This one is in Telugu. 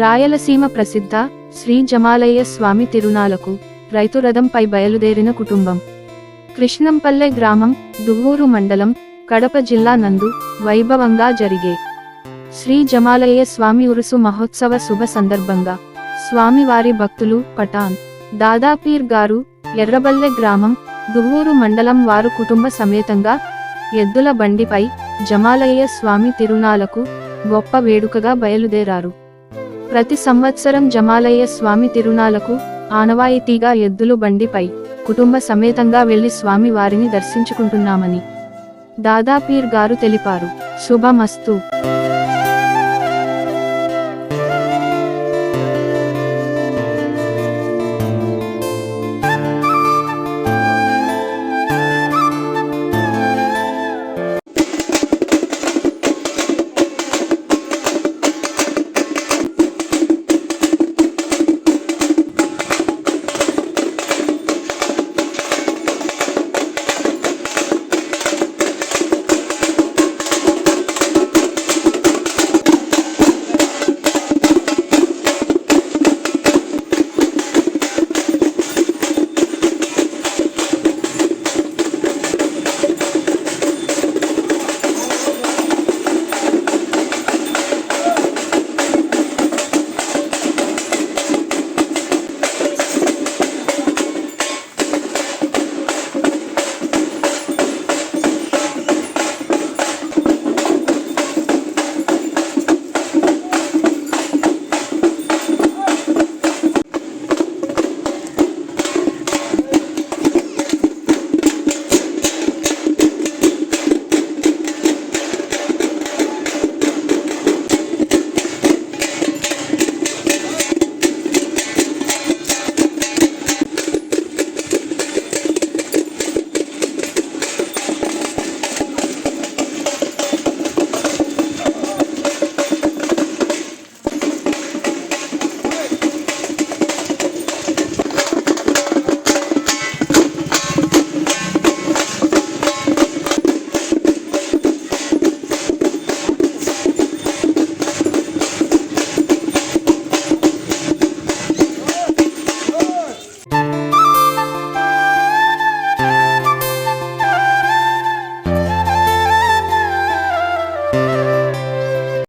రాయలసీమ ప్రసిద్ధ శ్రీ జమాలయ్య స్వామి తిరునాలకు రైతు రథంపై బయలుదేరిన కుటుంబం. కృష్ణంపల్లె గ్రామం దువ్వూరు మండలం కడప జిల్లా నందు వైభవంగా జరిగే శ్రీ జమాలయ్య స్వామి ఉరుసు మహోత్సవ శుభ సందర్భంగా స్వామివారి భక్తులు పఠాన్ దాదాపీర్ గారు ఎర్రబల్లె గ్రామం దువ్వూరు మండలం వారు కుటుంబ సమేతంగా ఎద్దుల బండిపై జమాలయ్య స్వామి తిరునాలకు గొప్ప వేడుకగా బయలుదేరారు. ప్రతి సంవత్సరం జమాలయ్య స్వామి తిరునాలకు ఆనవాయితీగా ఎద్దులు బండిపై కుటుంబ సమేతంగా వెళ్ళి స్వామి వారిని దర్శించుకుంటున్నామని. దాదాపీర్ గారు తెలిపారు. శుభమస్తు.